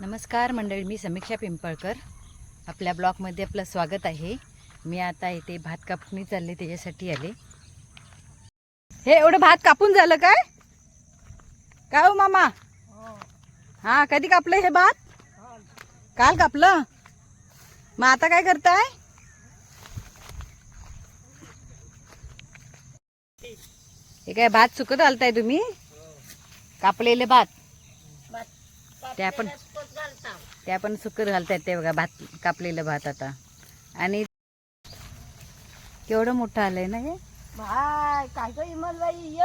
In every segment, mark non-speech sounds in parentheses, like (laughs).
नमस्कार मंडळी मी समीक्षा पिंपळकर. आपल्या ब्लॉगमध्ये आपलं स्वागत आहे. मी आता इथे भात कापणी चालले त्याच्यासाठी आले. हे एवढं भात कापून झालं काय? काय हो मामा? हा कधी कापलं हे भात? काल कापलं? मग आता काय करताय? हे काय भात सुकत आलताय तुम्ही? कापलेले भात. ते आपण ते आपण सुकर घालतायत ते बघा भात कापलेलं भात आता. आणि केवढं मोठं आलंय ना हे? भाय काय काय इमलबाई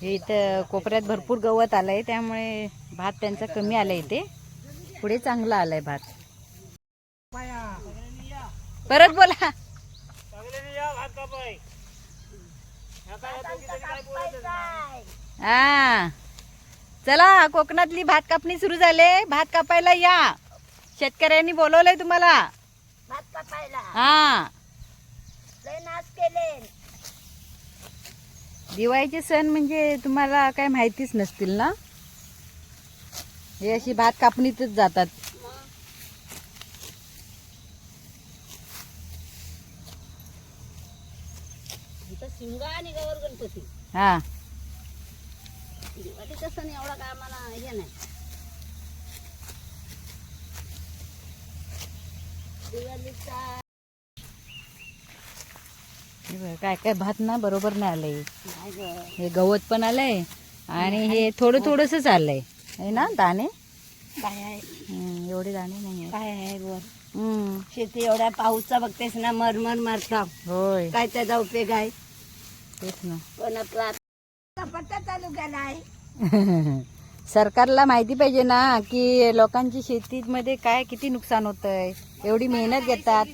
हे इथं कोपऱ्यात भरपूर गवत आलंय त्यामुळे भात त्यांचा कमी आलाय इथे. पुढे चांगला आलाय भात. परत बोला. हा. चला कोकणातली भात कापणी सुरू झाले. भात कापायला या. शेतकऱ्यांनी बोलवलंय तुम्हाला. भात कापायला. हा. दिवाळीचे सण म्हणजे तुम्हाला काय माहितीच नसतील ना? हे अशी भात कापणीतच जातात इथं शिमगा आणि गौर गणपती. हा. दिवाळीचं सण एवढा काय आम्हाला हे नाही. दिवाळीचा हे बघा, काय काय भात ना बरोबर नाही आलंय. नाही ग. हे गवत पण आलंय आणि हे थोडं थोडंसंच आलंय. है ना दाणे? काय आहे? हम्म, एवढे दाणे नाही काय आहे वर? हम्म. शेती एवढ्या पाऊसचा बघतेस ना मरमर मारता. होय. काय त्याचा उपयोग आहे? तेच ना. (laughs) पण आपला पट्टा चालू केला आहे सरकारला माहिती पाहिजे ना की लोकांची शेतीमध्ये काय किती नुकसान होतंय. एवढी मेहनत घेतात.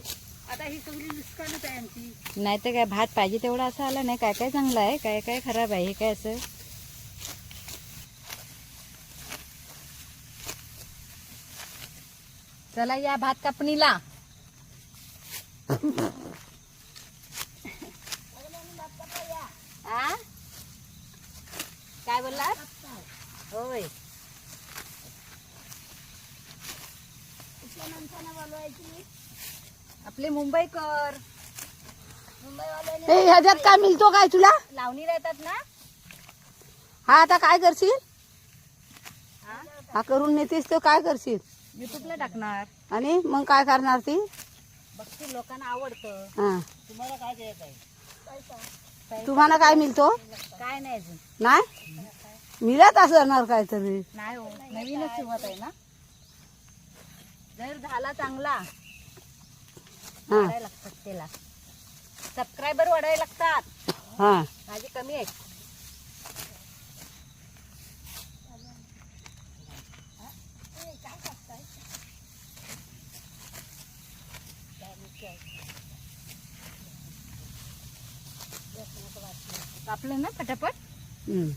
आता ही सगळी नुकसानच आहे आमची. नाही तर काय भात पाहिजे तेवढा असं आला नाही. काय काय चांगलं आहे काय काय खराब आहे हे काय असं? चला या भात कापणीला (laughs) आ? काय बोललात होय आपले मुंबईकर ए ह्याच्यात काय मिळतो काय तुला? लावणी राहतात ना? हा आता काय करशील? हा? करून नेतेस तर काय करशील? युट्यूबला टाकणार. आणि मग काय करणार ती? बघतील लोकांना आवडतं. हा. तुम्हाला काय द्यायचं आहे? तुम्हाला काय मिळतो? काय नाही अजून. नाही? मिळत असणार काहीतरी. नाही हो नवीनच सुरुवात आहे ना? जर झाला चांगला वाढायला लागतात त्याला. सबस्क्रायबर वाढायला लागतात. हा. माझे कमी आहेत. कापलं ना पटापट हम्म.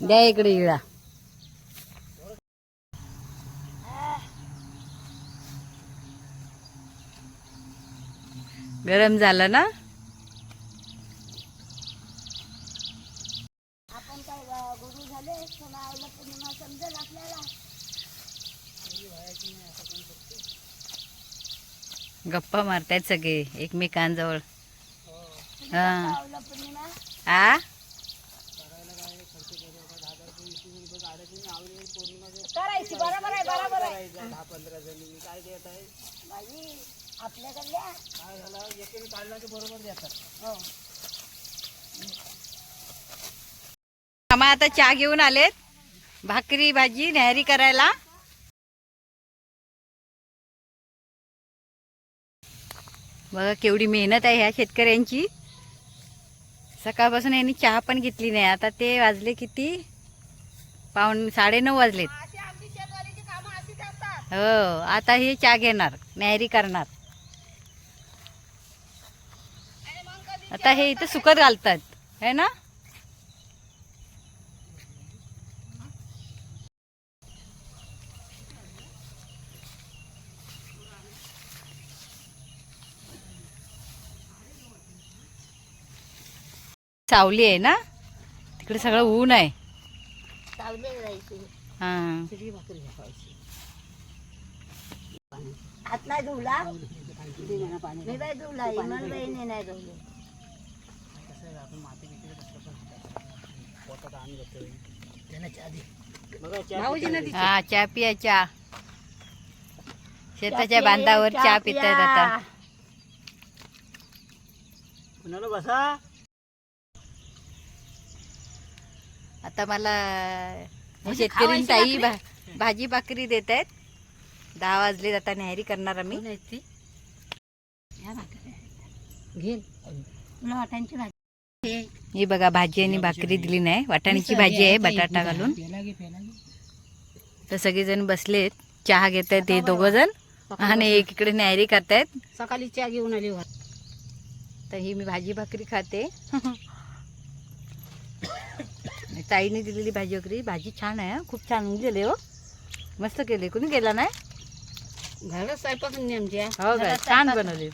द्या इकडे इळा. गरम झालं ना? आपण काय गुरु झाले पौर्णिमा समजेल आपल्याला. गप्पा मारतायत सगळे एकमेकांजवळ. हा. करायची बरोबर आहे बरोबर आहे. दहा पंधरा जणी काय देत आहे? बाई आपल्याकडल्या? काय झालं? एकेने काढला की बरोबर देतात. हो. मामा आता चहा घेऊन आलेत. भाकरी भाजी न्याहारी करायला. बघा केवढी मेहनत आहे ह्या शेतकऱ्यांची. सकाळपासून यांनी चहा पण घेतली नाही. आता ते वाजले किती? पाऊन साडेनऊ वाजलेत. हो आता हे चहा घेणार न्याहारी करणार आणि मग कधी आता हे इथं सुकत घालतात. है ना? सावली आहे ना? तिकडे सगळं ऊन आहे. सावली हा. हात नाही धुवला? मी बाई धुवला इमन नाही धुवले. बघा चहा हा। चहा पिया चहा शेताच्या बांधावर चहा पिता आता कुणाला बसा। आता मला शेतकरी ताई भा- भाजी भाकरी देत आहेत दहा वाजले आता न्याहारी करणार आम्ही तुला वाटांची भाजी ही बघा भाजी आणि भाकरी दिली नाही. वाटाण्याची भाजी आहे बटाटा घालून. तर सगळेजण बसलेत. चहा घेत आहेत ते दोघ जण आणि एक इकडे न्याहारी करतायत सकाळी चहा घेऊन आली तर ही मी भाजी भाकरी खाते. ताईने दिलेली भाजी भाकरी. भाजी छान आहे. खूप छान गेले हो. मस्त केले. कुणी केला नाही? घरात स्वयंपाक नेमच्या हो काय छान बनवले.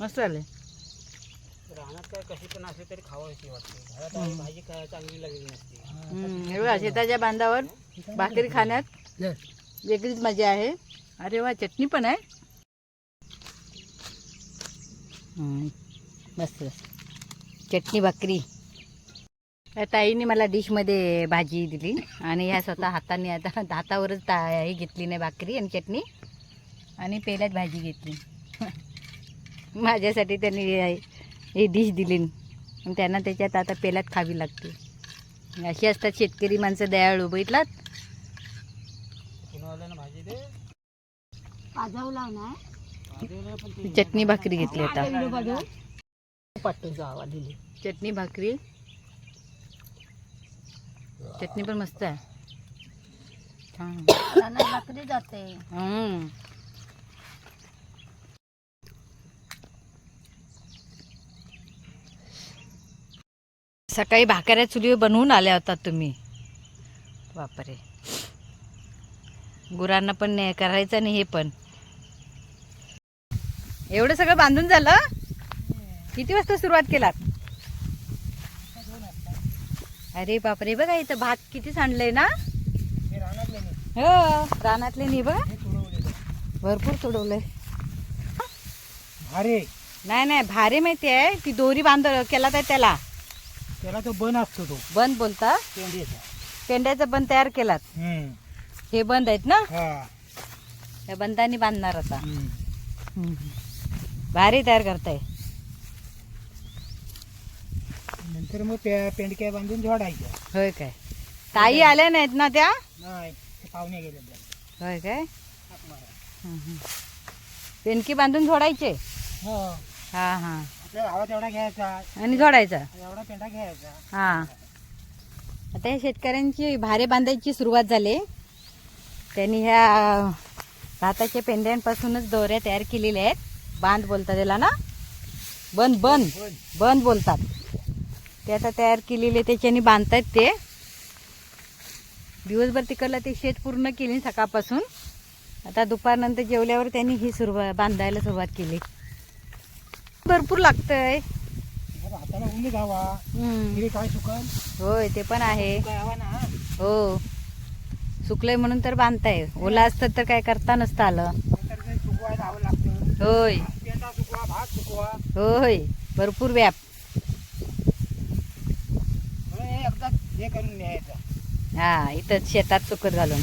मस्त झाले. रानात काय कशी पण असली तरी खावायची वाटते. घरात आली भाजी काय चांगली लागली नसते. हम्म, हे बघा शेताच्या बांधावर भाकरी खाण्यात वेगळीच मजा आहे. अरे वा चटणी पण आहे. हम्म, मस्त. चटणी भाकरी. ताईने मला डिशमध्ये भाजी दिली आणि ह्या स्वतः हाताने आता हातावरच ता हे घेतली नाही भाकरी आणि चटणी आणि पेल्यात भाजी घेतली. (laughs) माझ्यासाठी त्यांनी हे- ही डिश दिली. आणि त्यांना त्याच्यात आता पेल्यात खावी लागते. अशी असतात शेतकरी माणसं दयाळू बघितलात? कुणाला भाजी दे पाजावला ना? भाजीला पण ते चटणी भाकरी घेतली आता. पट्टे जावा दिली. चटणी भाकरी. चटणी पण मस्त आहे. छान. भाकरी जाते. सकाळी भाकऱ्या चुलीवर बनवून आल्या होतात तुम्ही. बापरे. गुरांना पण नाही करायचं आणि हे पण. एवढं सगळं बांधून झालं? किती वाजता सुरुवात केलात? अरे बापरे बघा इथं भात किती सांडलंय ना? हे रानातले नाही नाही बघा. भरपूर सोडवलंय भारे. नाही नाही भारे माहिती आहे ती दोरी बांध केला तर त्याला. त्याला तो बन असतो तो. बंद बोलता? पेंडीचा पेंड्याचा बंद तयार केलात? हम्म. हे बंद आहेत ना? हा. या बंदाने बांधणार आता. हम्म. भारी तयार करताय. नंतर मग पे- पेंडक्या बांधून जोडायच्या होय काय? ताई आल्या नाहीत ना त्या? नाही ते पाहुणे गेले त्या. होय काय. पेनकी बांधून झोडायचे? हो. हा हा. घ्यायचा. आणि झोडायचा एवढा पेंडा घ्यायचा. हा. आता या शेतकऱ्यांची भारे बांधायची सुरुवात झाली. त्यांनी ह्या भाताच्या पेंड्यांपासूनच दोऱ्या तयार केलेल्या आहेत. बांध बोलतात त्याला ना? बंद बंद बंद. बोलतात. ते आता तयार केलेले त्याच्याने बांधतायत ते. दिवसभर तिकडलं ते शेत पूर्ण केली सकाळपासून. आता दुपारनंतर जेवल्यावर त्यांनी ही सुरुवात बांधायला सुरुवात केली. भरपूर लागतंय. हाताला हम्म. काय सुकल? होय ते पण आहे. ना. हो. सुकलंय म्हणून तर बांधताय. ओला असतं तर काय करता नसतं आलं. नंतर ते सुकवाय जावं लागतं. होय. पेंडा सुकवा भात सुकवा. होय. भरपूर व्याप. म्हणून हे एकदा हे करून न्यायचं. हा इथं शेतात सुकत घालून.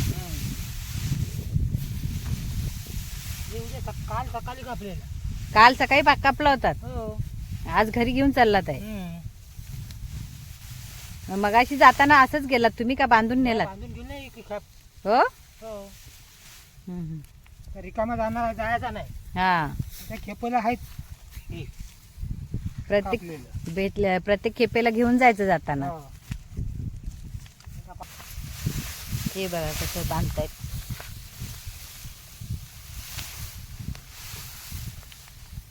हे उद्या सक- काल सकाळी कापलेलं. काल सकाळी पाक कापला होतात. हो. आज घरी घेऊन चाललात आहे. मगाशी जाताना असंच गेलात तुम्ही का बांधून नेलात? बांधून घेऊन की खाप हो? हो. हम्म. तर रिकामा जाणार जायचा नाही. हा. त्या खेपेला आहेत. हे. प्रत्येक कापलेलं. भेटल्या प्रत्येक खेपेला घेऊन जायचं जाताना. हो. हे बघा कसं बांधतायत.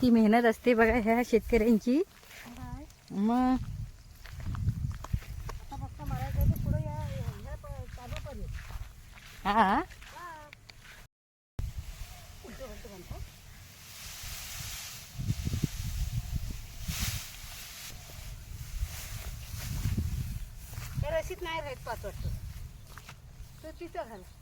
किती मेहनत असते बघा ह्या शेतकऱ्यांची. मग हा. रशीद नाही राहत पाच वाटतं. तो तिथं घाला.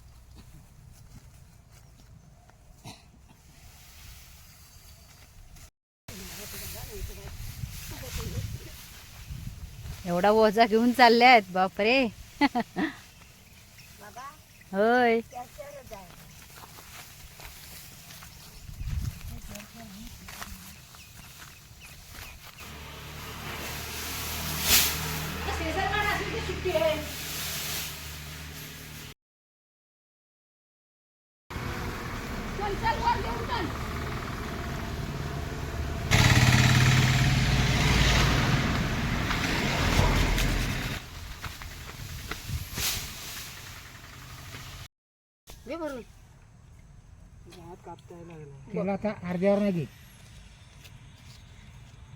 एवढा ओझा घेऊन चालले आहेत बापरे. होय. त्याच्यावरच घे भरून. त्याला आता अर्ध्यावर नाही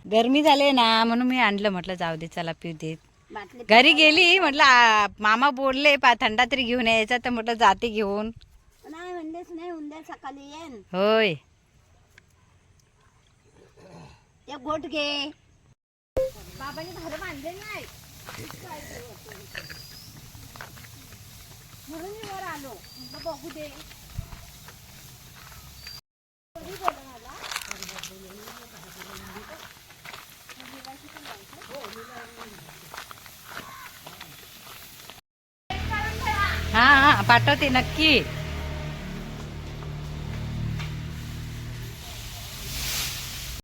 गरमी झाले ना म्हणून मी आणलं म्हटलं जाऊ दे चला पिऊ बाटली घरी गेली म्हटलं आ, मामा बोलले पा थंडा तरी घेऊन यायचा तर म्हटलं जाते घेऊन. नाही म्हणलेच नाही उद्या सकाळी येईन. होय. एक घोट घे. बाबाने घर बांधले नाही. म्हणून मी वर आलो. म्हटलं बघू दे. हा हा पाठवते नक्की.